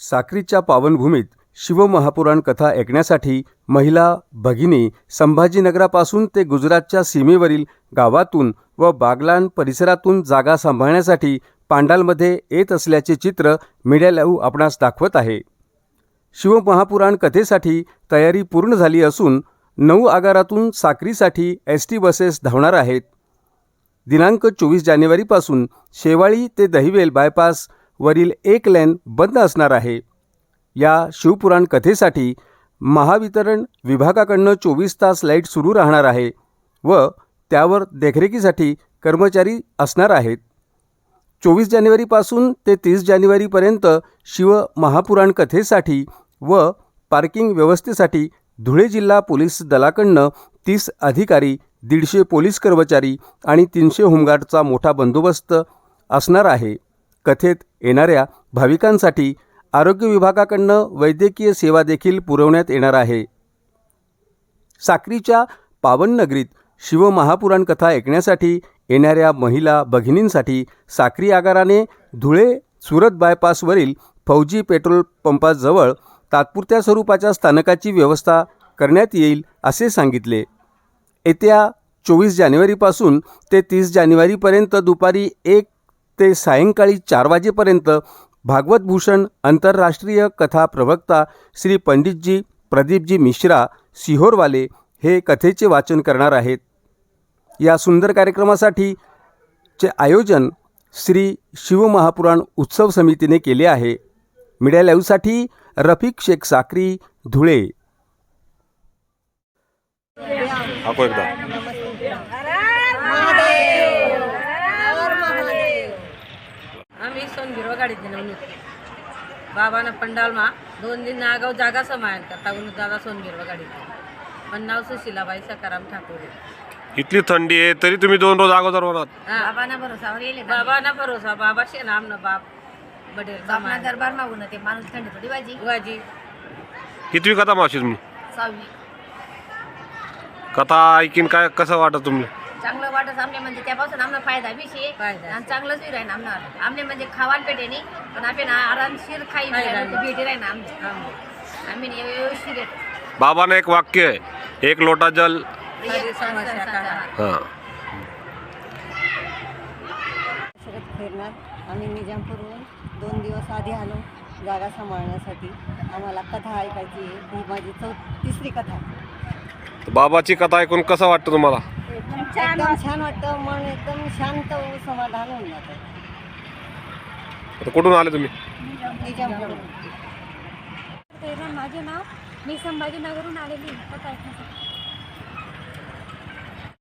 साक्रीच्या पावनभूमीत शिवमहापुराण कथा ऐकण्यासाठी महिला भगिनी संभाजीनगरापासून ते गुजरातच्या सीमेवरील गावातून व बागलान परिसरातून जागा सांभाळण्यासाठी पांडालमध्ये येत असल्याचे चित्र मीडिया लाईव्ह आपणास दाखवत आहे. शिवमहापुराण कथेसाठी तयारी पूर्ण झाली असून नऊ आगारातून साक्रीसाठी एस टी बसेस धावणार आहेत. दिनांक चोवीस जानेवारीपासून शेवाळी ते दहिवेल बायपास वरील एक लेन बंद असणार आहे. या शिवपुराण कथेसाठी महावितरण विभागाकडनं चोवीस तास लाइट सुरू राहणार आहे व त्यावर देखरेखीसाठी कर्मचारी असणार आहेत. चोवीस जानेवारीपासून ते तीस जानेवारीपर्यंत शिव महापुराण कथेसाठी व पार्किंग व्यवस्थेसाठी धुळे जिल्हा पोलीस दलाकडनं तीस अधिकारी दीडशे पोलीस कर्मचारी आणि तीनशे होमगार्डचा मोठा बंदोबस्त असणार आहे. कथेत येणाऱ्या भाविकांसाठी आरोग्य विभागाकडनं वैद्यकीय सेवा देखील पुरवण्यात येणार आहे. साक्रीच्या पावननगरीत शिवमहापुराण कथा ऐकण्यासाठी येणाऱ्या महिला भगिनींसाठी साक्री आगाराने धुळे सुरत बायपासवरील फौजी पेट्रोल पंपाजवळ तात्पुरत्या स्वरूपाच्या स्थानकाची व्यवस्था करण्यात येईल असे सांगितले. येत्या चोवीस जानेवारीपासून ते तीस जानेवारीपर्यंत दुपारी एक ते सायंकाळी चार वाजेपर्यंत भागवतभूषण आंतरराष्ट्रीय कथा प्रवक्ता श्री पंडितजी प्रदीपजी मिश्रा सिहोरवाले हे कथेचे वाचन करणार आहेत. या सुंदर कार्यक्रमासाठी चे आयोजन श्री शिवमहापुराण उत्सव समितीने केले आहे. मीडिया लाईव्हसाठी रफिक शेख साक्री धुळे. आम्ही सोनगिरवा गाडीत दिलं बाबानं पंडालमा दोन दिन आगाऊ जागा समायन करता म्हणून दादा सोनगिरवा गाडीत पण नाव सुशिलाबाई सकाराम ठाकूर. इतली थंडी आहे तरी तुम्ही दोन रोज अगोदर होणार बाबाना भरोसा बाबाना भरोसा. बाबा शे नामनं बाप बडेल आपला समायन दरबार मागून ते माणूस थंडी थोडी भाजी वाजी. कितवी कथा मावशी तुम्ही? सहावी. कथा ऐकीन काय कसं वाटत तुम्हाला? चांगलं वाटत आमने म्हणजे त्यापासून आम्हाला फायदा फायदा. आणि चांगलंच बी राहीन आमनं आमने म्हणजे खावान पेटे नाही पण आपण आरामशीर खाई नाही. भेटी राहीन आमची. आम्ही ने व्यवस्थित येतो. बाबानं एक वाक्य आहे. एक लोटा जल. सारी समस्या काढा. हां. शरद खैरनाथ आम्ही निजामपूरहून दोन दिवस आधी आलो जागा सांभाळण्यासाठी. आम्हाला कथा ऐकायची आहे. ही माझी चौ तिसरी कथा तर बाबाची कथा ऐकून कसं वाटतं तुम्हाला? एकदम छान वाटतं. मन एकदम शांत व समाधान होऊन जातं. आता कुठून आले तुम्ही? माझे नाव मी संभाजीनगरहून आलेली ऐकण्यासाठी.